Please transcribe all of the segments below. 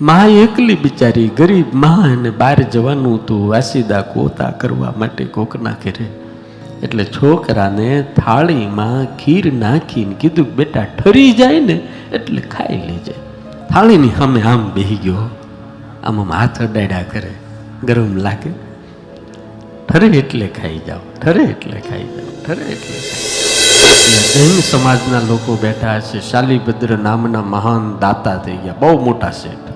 માં એકલી બિચારી ગરીબમાં અને બહાર જવાનું હતું વાસીદા કોતા કરવા માટે કોકના ઘરે. એટલે છોકરાને થાળીમાં ખીર નાખીને કીધું બેટા ઠરી જાય ને એટલે ખાઈ લેજે. થાળીની સામે આમ બેહી ગયો. આમ આમ હાથ અડાડ્યા કરે. ગરમ લાગે. ઠરે એટલે ખાઈ જાઓ, ઠરે એટલે ખાઈ જાઓ, ઠરે એટલે જૈન સમાજના લોકો બેઠા છે શાલીભદ્ર નામના મહાન દાતા થઈ ગયા. બહુ મોટા શેઠ.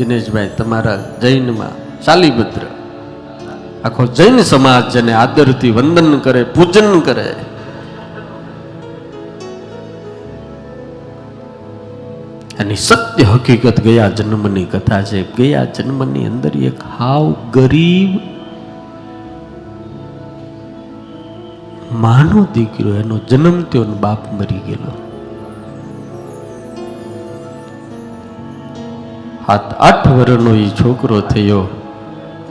દિનેશભાઈ, તમારા જૈનમાં શાલીભદ્ર. આખો જૈન સમાજ જેને આદરથી વંદન કરે, પૂજન કરે. અને સત્ય હકીકત ગયા જન્મની કથા છે. ગયા જન્મની અંદર એક હાવ ગરીબ માનો દીકરો, એનો જન્મ થયો બાપ મરી ગયેલો. આઠ વર્ષનો એ છોકરો થયો.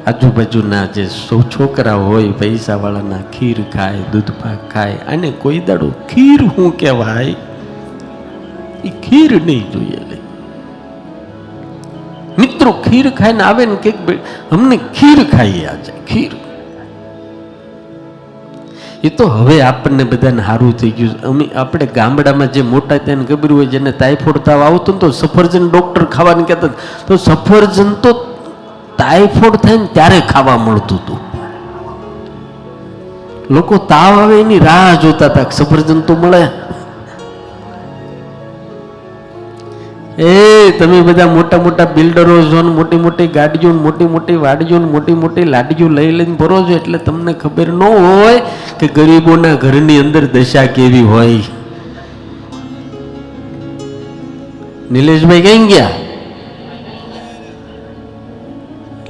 આજુબાજુના જે સૌ છોકરા હોય, પૈસાવાળાના ખીર ખાય, દૂધ પાક ખાય, અને કોઈ દાડો ખીર હું કહેવાય એ ખીર નહીં જોઈએ મિત્રો, ખીર ખાઈને આવે ને કે અમને ખીર ખાઈએ આજે, ખીર. એ તો હવે આપણને બધાને સારું થઈ ગયું અમે આપણે ગામડામાં જે મોટા તેને ખબર હોય જેને ટાઇફોઇડ તાવ આવતો ને તો સફરજન ડૉક્ટર ખાવાનું કહેતા તો સફરજન તો ટાઇફોઇડ થાય ને ત્યારે ખાવા મળતું હતું. લોકો તાવ આવે એની રાહ જોતા હતા સફરજન તો મળે. એ તમે બધા મોટા મોટા બિલ્ડરો છો ને મોટી મોટી ગાડીઓ મોટી મોટી વાડીઓ મોટી મોટી લાડીઓ લઈ લઈને ભરો છો એટલે તમને ખબર ન હોય કે ગરીબોના ઘરની અંદર દશા કેવી હોય? નિલેશભાઈ કઈ ગયા?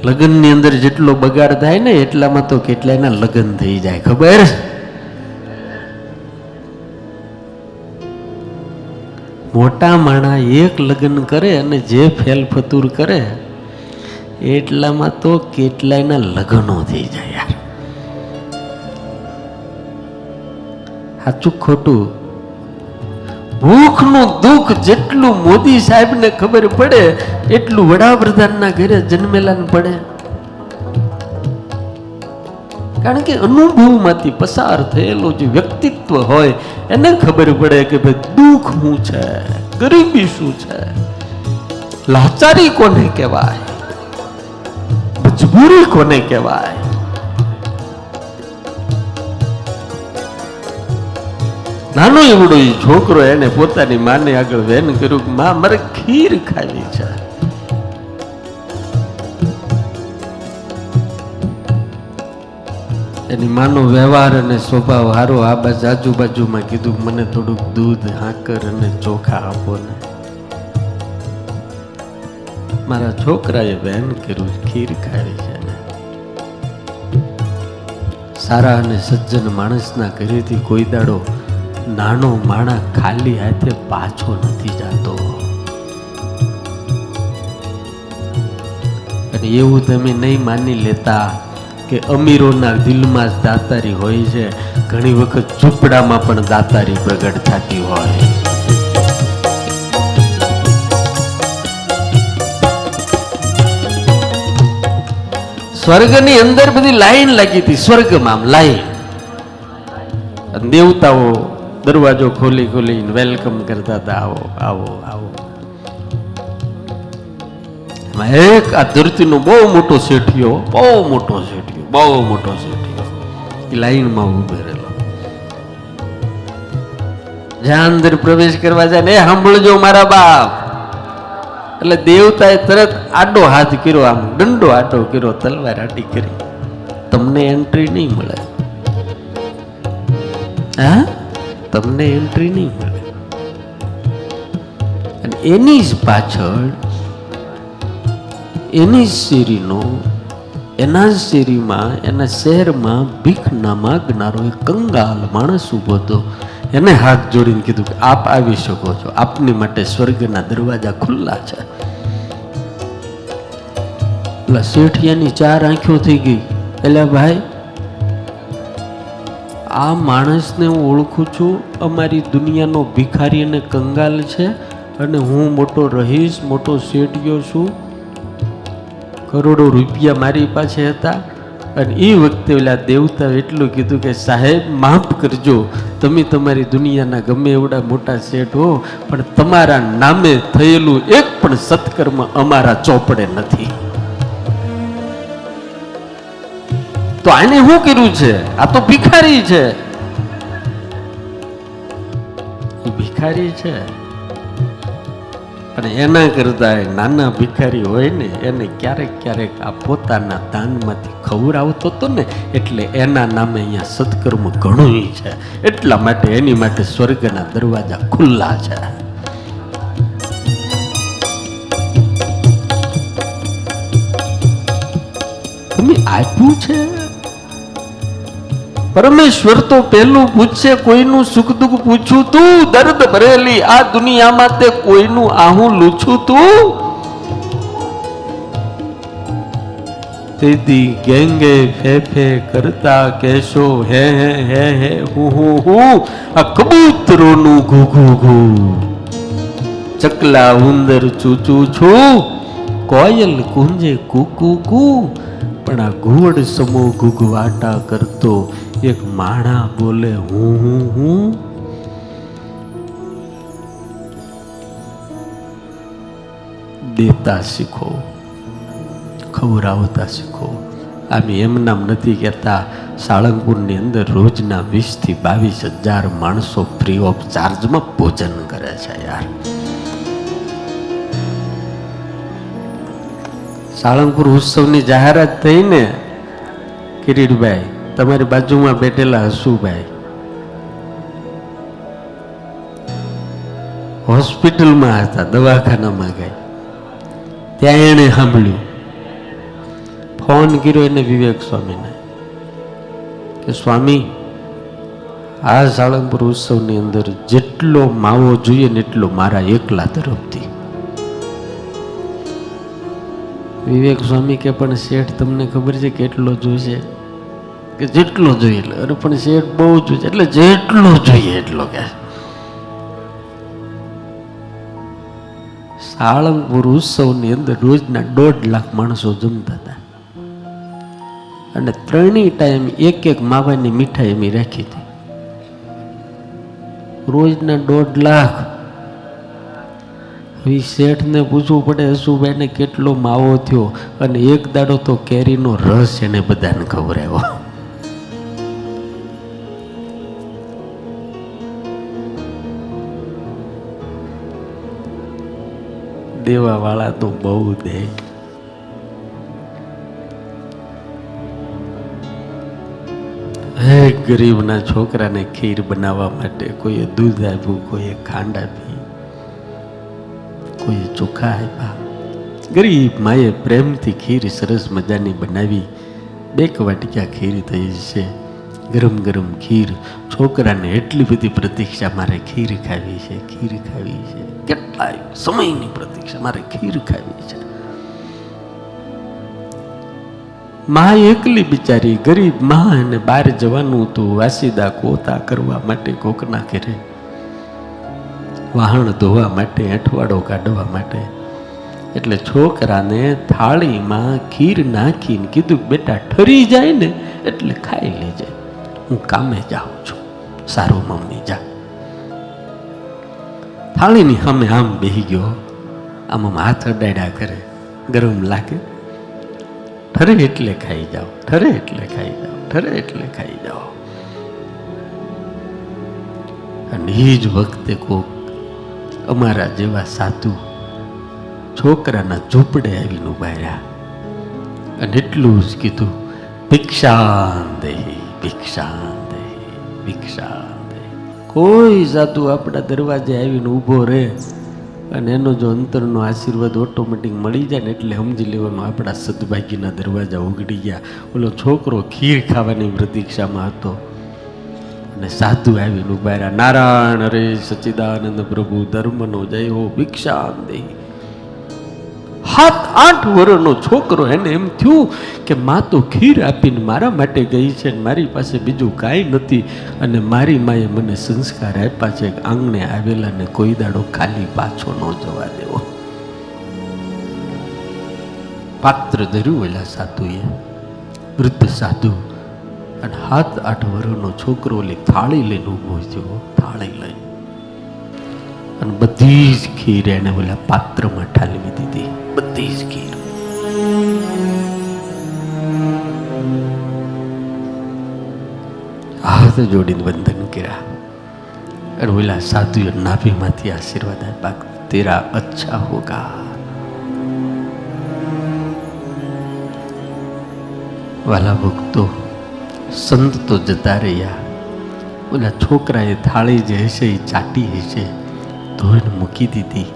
લગ્નની અંદર જેટલો બગાડ થાય ને એટલામાં તો કેટલાયના લગ્ન થઈ જાય, ખબર? મોટા માણા એક લગ્ન કરે અને જે ફેલ ફતુર કરે, એટલામાં તો કેટલાયના લગ્નો થઈ જાય. સાચું ખોટું? ભૂખનું દુઃખ જેટલું મોદી સાહેબને ખબર પડે, એટલું વડાપ્રધાનના ઘરે જન્મેલાને પડે. કારણ કે અનુભવમાંથી પસાર થયેલું જે વ્યક્તિત્વ હોય, એને ખબર પડે કે ભાઈ, દુઃખ શું છે, ગરીબી શું છે? લાચારી કોને કહેવાય? મજબૂરી કોને કહેવાય? નાનો એવડો એ છોકરો એને પોતાની માને આગળ વેન કર્યું કે, માં, મારે ખીર ખાવી છે. એની માનો વ્યવહાર અને સ્વભાવ હારો, આ બાજુ આજુબાજુમાં કીધું મને થોડુંક દૂધ, હાકર અને ચોખા આપો ને. મારા છોકરાએ વહેન કર્યું, ખીર ખાવી છે સારા અને સજ્જન માણસના ઘરેથી કોઈ દાડો નાનો માણા ખાલી હાથે પાછો નથી જતો. અને એવું તમે નહીં માની લેતા કે અમીરોના દિલમાં જ દાતારી હોય છે. ઘણી વખત ઝૂંપડામાં પણ દાતારી પ્રગટ થતી હોય. સ્વર્ગની અંદર બધી લાઈન લાગી હતી, સ્વર્ગમાં લાઈન. દેવતાઓ દરવાજો ખોલી ખોલીને વેલકમ કરતા હતા. આવો આવો આવો. એક આ ધરતીનો બહુ મોટો શેઠિયો, બહુ મોટો શેઠિયો, બહુ મોટો શેઠિયો. એ લાઈનમાં ઉભેરેલો જ્યાં અંદર પ્રવેશ કરવા જાય ને સાંભળજો મારા બાપ. એટલે દેવતાએ તરત આડો હાથ કર્યો, આમ દંડો આડો કર્યો, તલવાર આડી કરી. તમને એન્ટ્રી નહીં મળે. હા? તમને એન્ટ્રી નહીં મળે. અને એની જ પાછળ, એની જ શેરીનો, એના જ શેરીમાં, એના શહેરમાં ભીખ ના માગનારો એક કંગાલ માણસ ઊભો હતો. એને હાથ જોડીને કીધું કે, આપ આવી શકો છો. આપની માટે સ્વર્ગના દરવાજા ખુલ્લા છે. પેલા શેઠિયાની ચાર આંખો થઈ ગઈ. એટલે ભાઈ આ માણસને હું ઓળખું છું. અમારી દુનિયાનો ભિખારી અને કંગાલ છે અને હું મોટો રહીશ, મોટો શેઠિયો છું. કરોડો રૂપિયા મારી પાસે હતા અને એ વખતે પેલા દેવતા એટલું કીધું કે, સાહેબ, માફ કરજો. તમે તમારી દુનિયાના ગમે એવડા મોટા શેઠ હો, પણ તમારા નામે થયેલું એક પણ સત્કર્મ અમારા ચોપડે નથી. તો આને શું કર્યું છે? આ તો ભિખારી છે. ભિખારી છે. પણ એના કરતા નાના ભિખારી હોય ને, એને ક્યારેક ક્યારેક આ પોતાના દાનમાંથી ખવડાવતો હતો ને, એટલે એના નામે અહીંયા સત્કર્મ ઘણું છે. એટલા માટે એની માટે સ્વર્ગના દરવાજા ખુલ્લા છે. તમે આપ્યું છે? પરમેશ્વર તો પહેલું પૂછશે કોઈનું સુખ દુઃખ પૂછું તું? દર્દ ભરેલી આ દુનિયામાં તે કોઈનું આહું લૂછું તું? તેથી ગેંગે ફે ફે કરતા કેશો હે હે હે હે, હું હું હું, આ કબૂતરોનું ઘુ ઘુ ઘુ. ચકલા ઉંદર ચૂચું છું, કોયલ કુંજે કુકુ, કુ. પણ આ ઘુવડ સમો ઘુઘવાટા કરતો એક માણા બોલે, હું હું હું? દેતા શીખો, ખવડાવતા શીખો. આમ એમ નામ નથી કહેતા, સાળંગપુરની અંદર રોજના વીસથી બાવીસ હજાર માણસો ફ્રી ઓફ ચાર્જમાં ભોજન કરે છે યાર. સાળંગપુર ઉત્સવની જાહેરાત થઈ ને, કિરીટભાઈ? તમારી બાજુમાં બેઠેલા હસુભાઈ. હોસ્પિટલમાં હતા, દવાખાનામાં ગઈ ત્યાં એણે સાંભળ્યું. ફોન કર્યો એને વિવેક સ્વામીને કે, સ્વામી, આ સાળંગપુર ઉત્સવની અંદર જેટલો માવો જોઈએ ને એટલો મારા એકલા તરફથી. વિવેક સ્વામી કે, પણ શેઠ, તમને ખબર છે કેટલો જોઈશે કે જેટલો જોઈએ એટલે. અરે, પણ શેઠ બહુ જોઈએ. એટલે જેટલો જોઈએ એટલો કે. સાળંગપુર ઉત્સવની અંદર રોજના દોઢ લાખ માણસો જમતા હતા. અને ત્રણેય ટાઈમ એક એક માવાની મીઠાઈ એમ રાખી હતી. રોજના દોઢ લાખ. હવે શેઠને પૂછવું પડે, હસુભાઈને કેટલો માવો થયો? અને એક દાડો તો કેરીનો રસ એને બધાને ખબર દેવા વાળા તો બહુ દે. હે ગરીબના છોકરાને ખીર બનાવવા માટે કોઈએ દૂધ આપ્યું, કોઈએ ખાંડ આપી, કોઈએ ચોખા આપ્યા. ગરીબ માએ પ્રેમથી ખીર સરસ મજાની બનાવી. બે વાટકા ખીર થઈ છે ગરમ ગરમ ખીર છોકરાને એટલી બધી પ્રતીક્ષા મારે ખીર ખાવી છે, ખીર ખાવી છે. કેટલાય સમયની પ્રતીક્ષા મારે ખીર ખાવી છે. મા એકલી બિચારી ગરીબ મા અને બહાર જવાનું હતું વાસીદા કોતા કરવા માટે કોકના ઘરે. વાહણ ધોવા માટે, અઠવાડો કાઢવા માટે. એટલે છોકરાને થાળીમાં ખીર નાખીને કીધું, બેટા, ઠરી જાય ને એટલે ખાઈ લેજે. હું કામે જાઉં છું. સારું મમ્મી, જા. થાળીની સામે આમ બેહી ગયો. આમ આમ હાથ અડાડ્યા કરે. ગરમ લાગે. ઠરે એટલે ખાઈ જાઓ, ઠરે એટલે ખાઈ જાઓ, ઠરે એટલે ખાઈ જાઓ. અને એ જ વખતે કોક અમારા જેવા સાધુ છોકરાના ઝૂંપડે આવીને ઊભા રહ્યા. અને એટલું જ કીધું ભિક્ષાન દેહી ભિક્ષાન દેહી ભિક્ષાન કોઈ સાધુ આપણા દરવાજે આવીને ઊભો રહે અને એનો જો અંતરનો આશીર્વાદ ઓટોમેટિક મળી જાય ને એટલે સમજી લેવાનું આપણા સદભાગીના દરવાજા ઉગડી ગયા. ઓલો છોકરો ખીર ખાવાની પ્રતીક્ષામાં હતો અને સાધુ આવીને ઊભા રહ્યા. નારાયણ હરે સચ્ચિદાનંદ પ્રભુ ધર્મનો જય હો, ભિક્ષા દેહી સાત આઠ વર્ષનો છોકરો એને એમ થયું કે માં, તો ખીર આપીને મારા માટે ગઈ છે ને મારી પાસે બીજું કાંઈ નથી. અને મારી માએ મને સંસ્કાર આપ્યા છે કે આંગણે આવેલા ને કોઈ દાડો ખાલી પાછો ન જવા દેવો. પાત્ર ધર્યું એલા સાધુએ, વૃદ્ધ સાધુ, અને હાથ આઠ વર્ષનો છોકરો ઓલી થાળી લઈને ઊભો થયો, થાળી લઈ અને બધી જ ખીર એને ઓલા પાત્રમાં ઠાલવી દીધી. બધી જ ખીર. હાથ જોડીને વંદન કર્યા. અને ઓલા સાધુએ નાભીમાંથી આશીર્વાદ આપ્યા તેરા અચ્છા હોગા. વાલા ભક્તો, સંત તો જતા રહ્યા. ઓલા છોકરાએ થાળી જે હશે એ ચાટી હશે. ધોઈને મૂકી દીધી.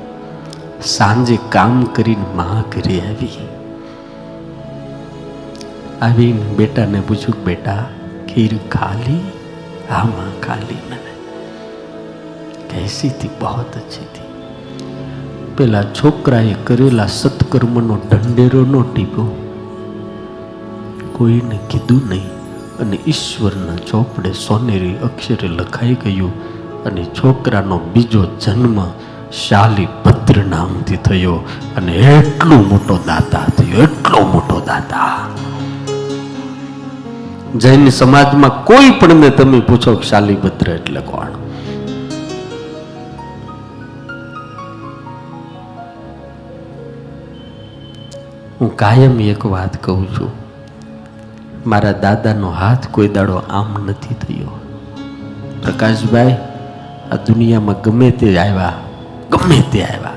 સાંજે કામ કરીને મા ઘરે આવી. આવીને બેટાને પૂછ્યું, બેટા, ખીર ખાલી? હા, માં, ખાલી. મને કહેસી થી બહોત અચ્છી થી પેલા છોકરાએ કરેલા સત્કર્મનો ઢંઢેરો નો ટીપો કોઈને કીધું નહીં અને ઈશ્વરના ચોપડે સોનેરી અક્ષરે લખાઈ ગયું અને છોકરાનો બીજો જન્મ શાલીભદ્ર નામથી થયો અને એટલો મોટો દાતા થયો, એટલો મોટો દાતા. જૈન સમાજમાં કોઈ પણ ને તમે પૂછો શાલીભદ્ર એટલે કોણ? હું કાયમ એક વાત કહું છું. મારા દાદાનો હાથ કોઈ દાડો આમ નથી થયો. પ્રકાશભાઈ આ દુનિયામાં ગમે તે આવ્યા, ગમે તે આવ્યા.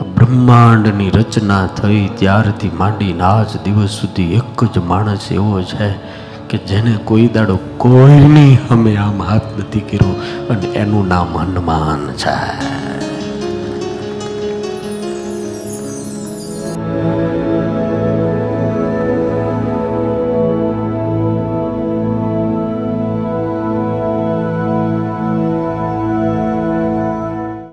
આ બ્રહ્માંડની રચના થઈ ત્યારથી માંડીને આજ દિવસ સુધી એક જ માણસ એવો છે કે જેને કોઈ દાડો કોઈની અમે આમ હાથ નથી કર્યો અને એનું નામ હનુમાન છે.